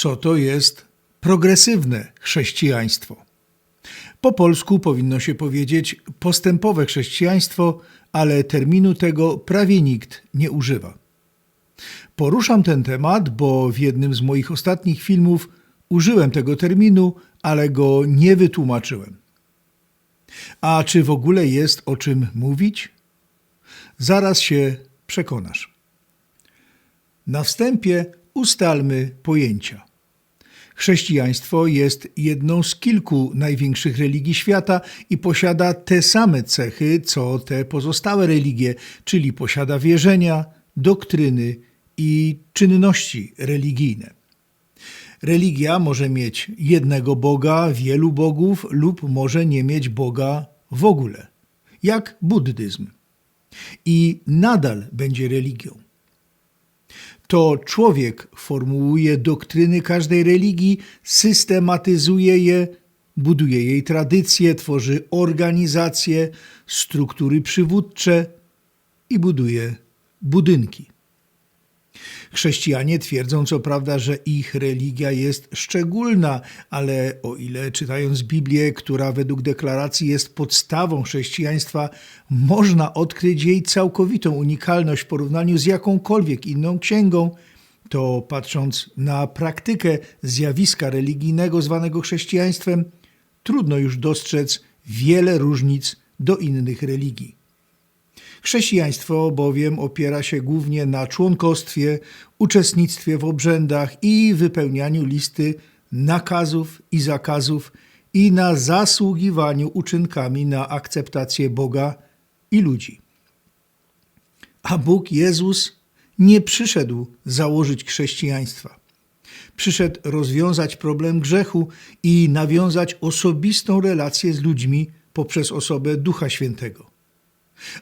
co to jest progresywne chrześcijaństwo. Po polsku powinno się powiedzieć postępowe chrześcijaństwo, ale terminu tego prawie nikt nie używa. Poruszam ten temat, bo w jednym z moich ostatnich filmów użyłem tego terminu, ale go nie wytłumaczyłem. A czy w ogóle jest o czym mówić? Zaraz się przekonasz. Na wstępie ustalmy pojęcia. Chrześcijaństwo jest jedną z kilku największych religii świata i posiada te same cechy, co te pozostałe religie, czyli posiada wierzenia, doktryny i czynności religijne. Religia może mieć jednego Boga, wielu bogów lub może nie mieć Boga w ogóle, jak buddyzm. I nadal będzie religią. To człowiek formułuje doktryny każdej religii, systematyzuje je, buduje jej tradycje, tworzy organizacje, struktury przywódcze i buduje budynki. Chrześcijanie twierdzą co prawda, że ich religia jest szczególna, ale o ile czytając Biblię, która według deklaracji jest podstawą chrześcijaństwa, można odkryć jej całkowitą unikalność w porównaniu z jakąkolwiek inną księgą, to patrząc na praktykę zjawiska religijnego zwanego chrześcijaństwem, trudno już dostrzec wiele różnic do innych religii. Chrześcijaństwo bowiem opiera się głównie na członkostwie, uczestnictwie w obrzędach i wypełnianiu listy nakazów i zakazów i na zasługiwaniu uczynkami na akceptację Boga i ludzi. A Bóg Jezus nie przyszedł założyć chrześcijaństwa. Przyszedł rozwiązać problem grzechu i nawiązać osobistą relację z ludźmi poprzez osobę Ducha Świętego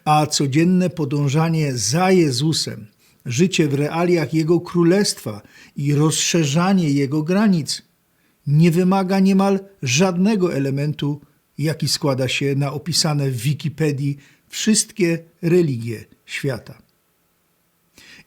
a codzienne podążanie za Jezusem, życie w realiach Jego Królestwa i rozszerzanie Jego granic nie wymaga niemal żadnego elementu, jaki składa się na opisane w Wikipedii wszystkie religie świata.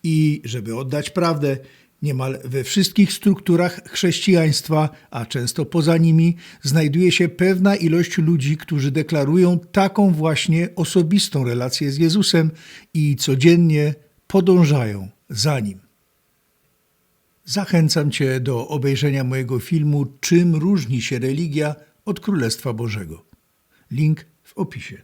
I żeby oddać prawdę, Niemal we wszystkich strukturach chrześcijaństwa, a często poza nimi, znajduje się pewna ilość ludzi, którzy deklarują taką właśnie osobistą relację z Jezusem i codziennie podążają za nim. Zachęcam Cię do obejrzenia mojego filmu Czym różni się religia od Królestwa Bożego. Link w opisie.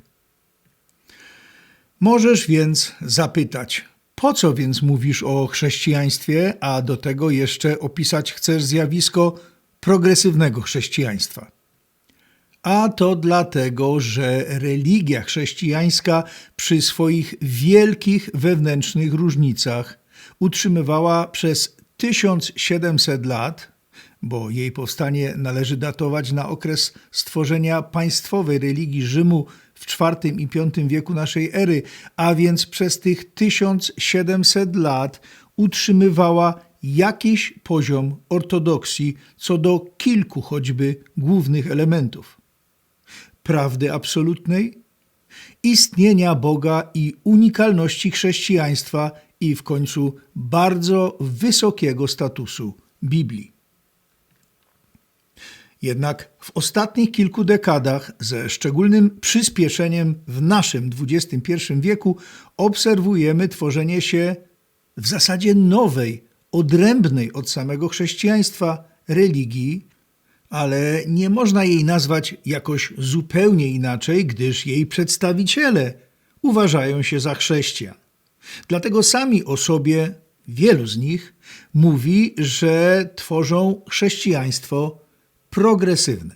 Możesz więc zapytać, po co więc mówisz o chrześcijaństwie, a do tego jeszcze opisać chcesz zjawisko progresywnego chrześcijaństwa? A to dlatego, że religia chrześcijańska przy swoich wielkich wewnętrznych różnicach utrzymywała przez 1700 lat, bo jej powstanie należy datować na okres stworzenia państwowej religii Rzymu w IV i V wieku naszej ery, a więc przez tych 1700 lat utrzymywała jakiś poziom ortodoksji co do kilku choćby głównych elementów. Prawdy absolutnej, istnienia Boga i unikalności chrześcijaństwa i w końcu bardzo wysokiego statusu Biblii. Jednak w ostatnich kilku dekadach, ze szczególnym przyspieszeniem w naszym XXI wieku, obserwujemy tworzenie się w zasadzie nowej, odrębnej od samego chrześcijaństwa religii, ale nie można jej nazwać jakoś zupełnie inaczej, gdyż jej przedstawiciele uważają się za chrześcijan. Dlatego sami o sobie, wielu z nich, mówi, że tworzą chrześcijaństwo progresywne.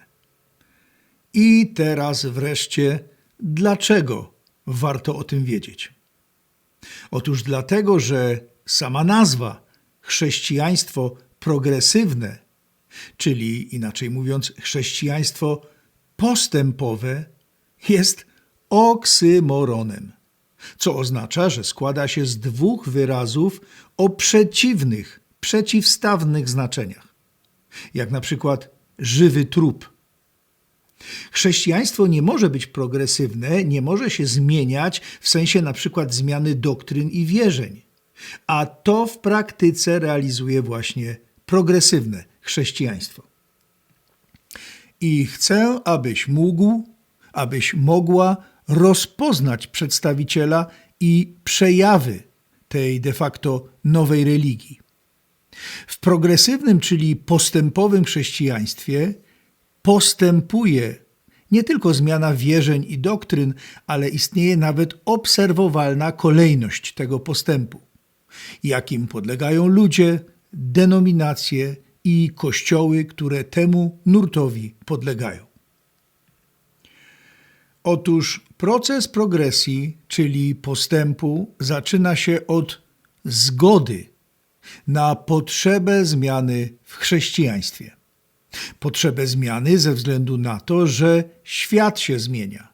I teraz wreszcie, dlaczego warto o tym wiedzieć? Otóż dlatego, że sama nazwa chrześcijaństwo progresywne, czyli inaczej mówiąc, chrześcijaństwo postępowe, jest oksymoronem, co oznacza, że składa się z dwóch wyrazów o przeciwnych, przeciwstawnych znaczeniach. Jak na przykład żywy trup. Chrześcijaństwo nie może być progresywne, nie może się zmieniać w sensie na przykład zmiany doktryn i wierzeń. A to w praktyce realizuje właśnie progresywne chrześcijaństwo. I chcę, abyś mógł, abyś mogła rozpoznać przedstawiciela i przejawy tej de facto nowej religii. W progresywnym, czyli postępowym chrześcijaństwie postępuje nie tylko zmiana wierzeń i doktryn, ale istnieje nawet obserwowalna kolejność tego postępu, jakim podlegają ludzie, denominacje i kościoły, które temu nurtowi podlegają. Otóż proces progresji, czyli postępu, zaczyna się od zgody na potrzebę zmiany w chrześcijaństwie. Potrzebę zmiany ze względu na to, że świat się zmienia,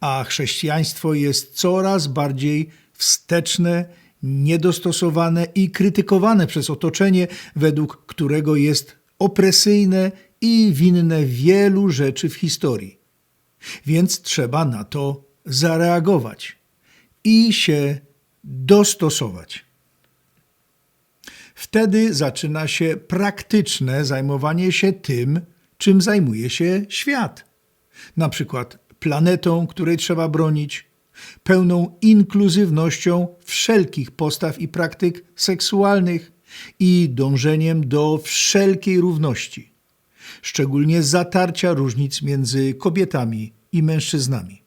a chrześcijaństwo jest coraz bardziej wsteczne, niedostosowane i krytykowane przez otoczenie, według którego jest opresyjne i winne wielu rzeczy w historii. Więc trzeba na to zareagować i się dostosować. Wtedy zaczyna się praktyczne zajmowanie się tym, czym zajmuje się świat. Na przykład planetą, której trzeba bronić, pełną inkluzywnością wszelkich postaw i praktyk seksualnych i dążeniem do wszelkiej równości, szczególnie zatarcia różnic między kobietami i mężczyznami,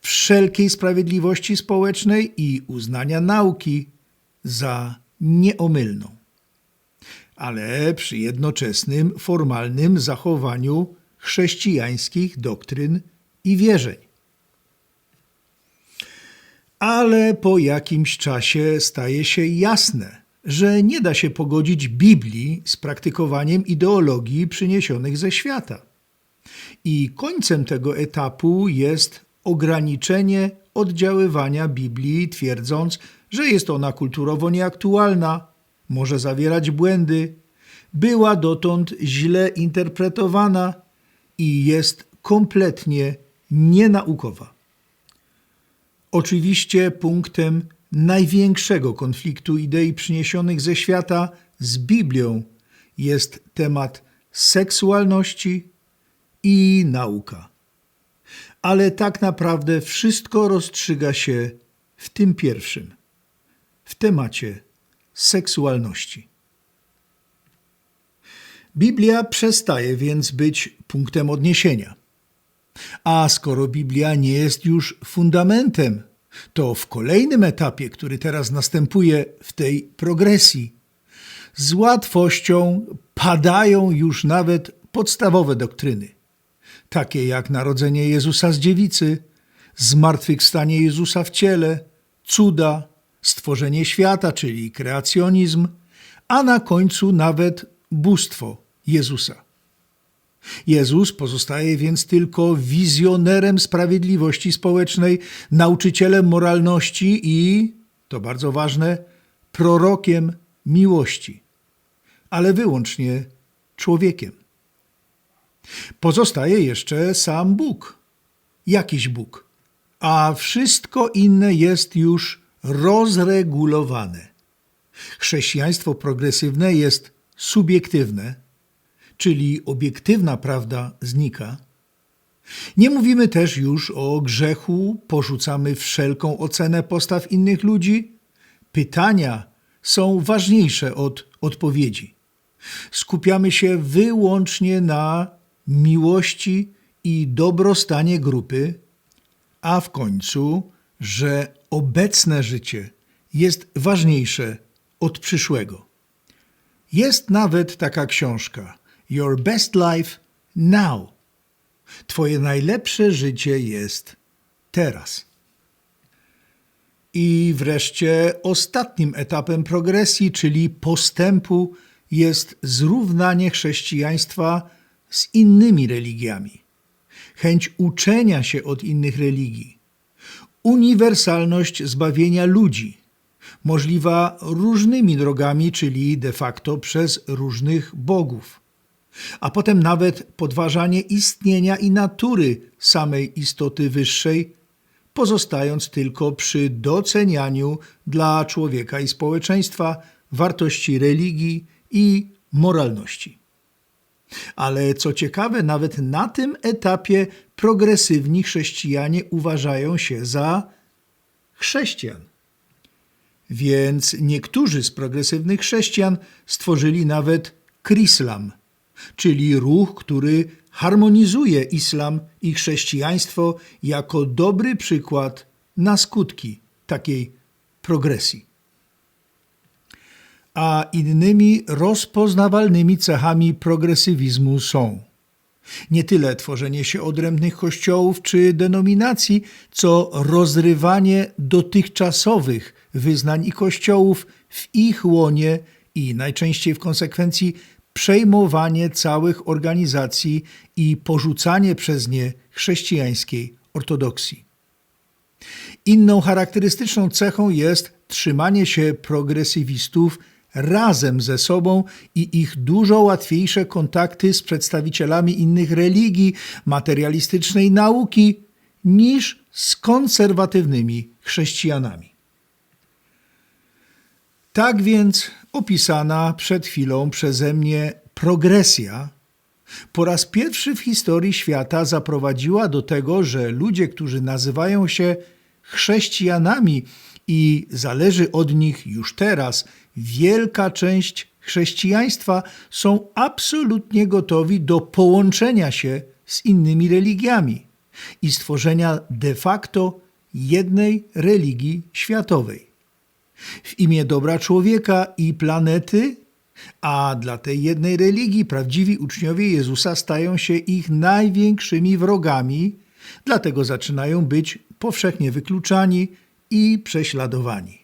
wszelkiej sprawiedliwości społecznej i uznania nauki za nieomylną, ale przy jednoczesnym formalnym zachowaniu chrześcijańskich doktryn i wierzeń. Ale po jakimś czasie staje się jasne, że nie da się pogodzić Biblii z praktykowaniem ideologii przyniesionych ze świata. I końcem tego etapu jest ograniczenie oddziaływania Biblii, twierdząc, że jest ona kulturowo nieaktualna, może zawierać błędy, była dotąd źle interpretowana i jest kompletnie nienaukowa. Oczywiście punktem największego konfliktu idei przyniesionych ze świata z Biblią jest temat seksualności i nauka. Ale tak naprawdę wszystko rozstrzyga się w tym pierwszym, w temacie seksualności. Biblia przestaje więc być punktem odniesienia. A skoro Biblia nie jest już fundamentem, to w kolejnym etapie, który teraz następuje w tej progresji, z łatwością padają już nawet podstawowe doktryny, takie jak narodzenie Jezusa z dziewicy, zmartwychwstanie Jezusa w ciele, cuda, stworzenie świata, czyli kreacjonizm, a na końcu nawet bóstwo Jezusa. Jezus pozostaje więc tylko wizjonerem sprawiedliwości społecznej, nauczycielem moralności i, to bardzo ważne, prorokiem miłości, ale wyłącznie człowiekiem. Pozostaje jeszcze sam Bóg, jakiś Bóg, a wszystko inne jest już rozregulowane. Chrześcijaństwo progresywne jest subiektywne, czyli obiektywna prawda znika. Nie mówimy też już o grzechu, porzucamy wszelką ocenę postaw innych ludzi. Pytania są ważniejsze od odpowiedzi. Skupiamy się wyłącznie na miłości i dobrostanie grupy, a w końcu, że obecne życie jest ważniejsze od przyszłego. Jest nawet taka książka Your Best Life Now. Twoje najlepsze życie jest teraz. I wreszcie ostatnim etapem progresji, czyli postępu, jest zrównanie chrześcijaństwa z innymi religiami. Chęć uczenia się od innych religii. Uniwersalność zbawienia ludzi, możliwa różnymi drogami, czyli de facto przez różnych bogów. A potem nawet podważanie istnienia i natury samej istoty wyższej, pozostając tylko przy docenianiu dla człowieka i społeczeństwa wartości religii i moralności. Ale co ciekawe, nawet na tym etapie progresywni chrześcijanie uważają się za chrześcijan. Więc niektórzy z progresywnych chrześcijan stworzyli nawet Krislam, czyli ruch, który harmonizuje islam i chrześcijaństwo jako dobry przykład na skutki takiej progresji. A innymi rozpoznawalnymi cechami progresywizmu są nie tyle tworzenie się odrębnych kościołów czy denominacji, co rozrywanie dotychczasowych wyznań i kościołów w ich łonie i najczęściej w konsekwencji przejmowanie całych organizacji i porzucanie przez nie chrześcijańskiej ortodoksji. Inną charakterystyczną cechą jest trzymanie się progresywistów razem ze sobą i ich dużo łatwiejsze kontakty z przedstawicielami innych religii, materialistycznej nauki niż z konserwatywnymi chrześcijanami. Tak więc opisana przed chwilą przeze mnie progresja po raz pierwszy w historii świata zaprowadziła do tego, że ludzie, którzy nazywają się chrześcijanami i zależy od nich już teraz wielka część chrześcijaństwa, są absolutnie gotowi do połączenia się z innymi religiami i stworzenia de facto jednej religii światowej. W imię dobra człowieka i planety, a dla tej jednej religii prawdziwi uczniowie Jezusa stają się ich największymi wrogami, dlatego zaczynają być powszechnie wykluczani i prześladowani.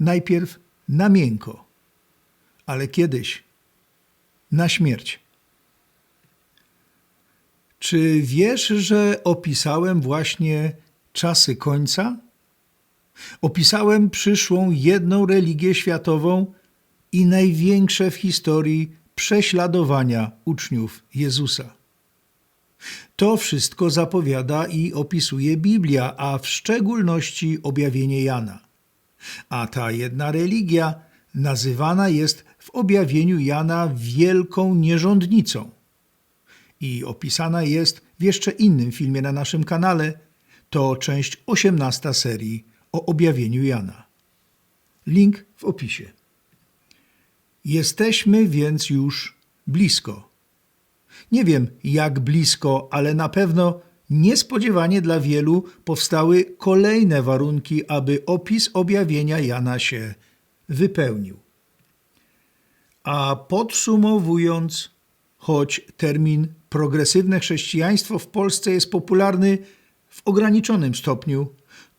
Najpierw na miękko, ale kiedyś na śmierć. Czy wiesz, że opisałem właśnie czasy końca? Opisałem przyszłą jedną religię światową i największe w historii prześladowania uczniów Jezusa. To wszystko zapowiada i opisuje Biblia, a w szczególności objawienie Jana. A ta jedna religia nazywana jest w objawieniu Jana wielką nierządnicą. I opisana jest w jeszcze innym filmie na naszym kanale. To część 18 serii o objawieniu Jana. Link w opisie. Jesteśmy więc już blisko. Nie wiem jak blisko, ale na pewno niespodziewanie dla wielu powstały kolejne warunki, aby opis objawienia Jana się wypełnił. A podsumowując, choć termin progresywne chrześcijaństwo w Polsce jest popularny w ograniczonym stopniu,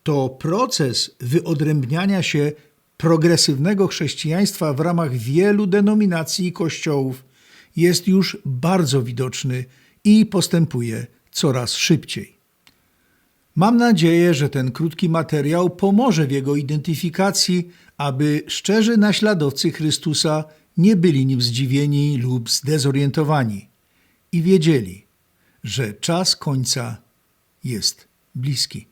to proces wyodrębniania się progresywnego chrześcijaństwa w ramach wielu denominacji i kościołów jest już bardzo widoczny i postępuje coraz szybciej. Mam nadzieję, że ten krótki materiał pomoże w jego identyfikacji, aby szczerzy naśladowcy Chrystusa nie byli nim zdziwieni lub zdezorientowani i wiedzieli, że czas końca jest bliski.